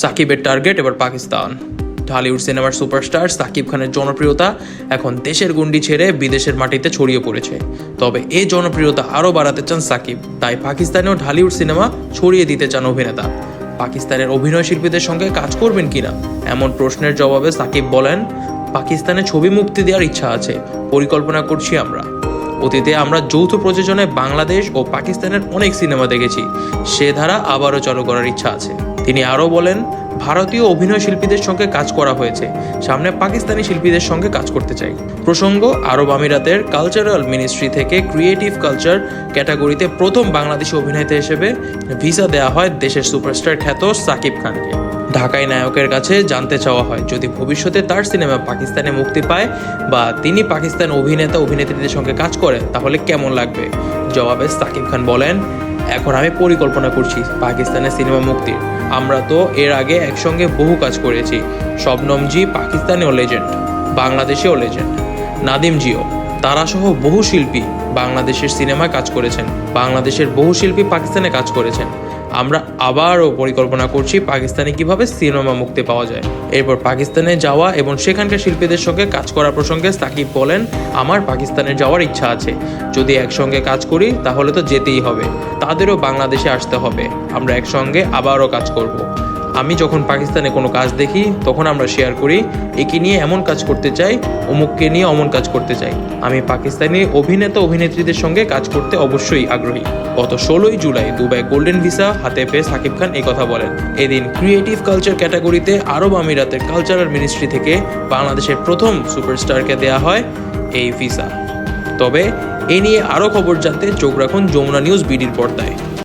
সাকিবের টার্গেট, এবার পাকিস্তান। ঢালিউড সিনেমার সুপারস্টার সাকিব খানের জনপ্রিয়তা এখন দেশের গণ্ডি ছেড়ে বিদেশের মাটিতে ছড়িয়ে পড়েছে। তবে এই জনপ্রিয়তা আরও বাড়াতে চান সাকিব, তাই পাকিস্তানেও ঢালিউড সিনেমা ছড়িয়ে দিতে চান অভিনেতা। পাকিস্তানের অভিনয় শিল্পীদের সঙ্গে কাজ করবেন কিনা, এমন প্রশ্নের জবাবে সাকিব বলেন, পাকিস্তানে ছবি মুক্তি দেওয়ার ইচ্ছা আছে, পরিকল্পনা করছি আমরা। অতীতে আমরা যৌথ প্রযোজনায় বাংলাদেশ ও পাকিস্তানের অনেক সিনেমা দেখেছি, সে ধারা আবারও চালু করার ইচ্ছা আছে। তিনি আরও বলেন, ভারতীয় অভিনয় শিল্পীদের সঙ্গে কাজ করা হয়েছে। সামনে পাকিস্তানি শিল্পীদের সঙ্গে কাজ করতে চাই। প্রসঙ্গ, আরব আমিরাতের কালচারাল মিনিস্ট্রি থেকে ক্রিয়েটিভ কালচার ক্যাটাগরিতে প্রথম বাংলাদেশি অভিনেতা হিসেবে ভিসা দেওয়া হয় দেশের সুপারস্টার খ্যাত সাকিব খানকে। ঢাকায় নায়কের কাছে জানতে চাওয়া হয়, যদি ভবিষ্যতে তার সিনেমা পাকিস্তানে মুক্তি পায় বা তিনি পাকিস্তান অভিনেতা অভিনেত্রীদের সঙ্গে কাজ করে, তাহলে কেমন লাগবে? জবাবে সাকিব খান বলেন এখন আমি পরিকল্পনা করছি পাকিস্তানের সিনেমা মুক্তির আমরা তো এর আগে একসঙ্গে বহু কাজ করেছি। শবনমজি পাকিস্তানেও লেজেন্ড বাংলাদেশেও লেজেন্ড নাদিমজিও তারা সহ বহু শিল্পী বাংলাদেশের সিনেমায় কাজ করেছেন। বাংলাদেশের বহু শিল্পী পাকিস্তানে কাজ করেছেন। আমরা আবারও পরিকল্পনা করছি পাকিস্তানে কীভাবে সিনেমা মুক্তি পাওয়া যায়। এরপর পাকিস্তানে যাওয়া এবং সেখানকার শিল্পীদের সঙ্গে কাজ করার প্রসঙ্গে সাকিব বলেন, আমার পাকিস্তানে যাওয়ার ইচ্ছা আছে। যদি একসঙ্গে কাজ করি, তাহলে তো যেতেই হবে। তাদেরও বাংলাদেশে আসতে হবে। আমরা একসঙ্গে আবারও কাজ করব। আমি যখন পাকিস্তানে কোনো কাজ দেখি, তখন আমরা শেয়ার করি, একে নিয়ে এমন কাজ করতে চাই, অমুককে নিয়ে অমন কাজ করতে চাই। আমি পাকিস্তানি অভিনেতা, অভিনেত্রীদের সঙ্গে কাজ করতে অবশ্যই আগ্রহী। গত ষোলোই জুলাই দুবাই গোল্ডেন ভিসা হাতে পেয়ে সাকিব খান এই কথা বলেন। এদিন ক্রিয়েটিভ কালচার ক্যাটাগরিতে আরব আমিরাতের কালচারাল মিনিস্ট্রি থেকে বাংলাদেশের প্রথম সুপারস্টারকে দেয়া হয় এই ভিসা। তবে এ নিয়ে আরও খবর জানতে চোখ রাখুন যমুনা নিউজ বিডির পর্দায়।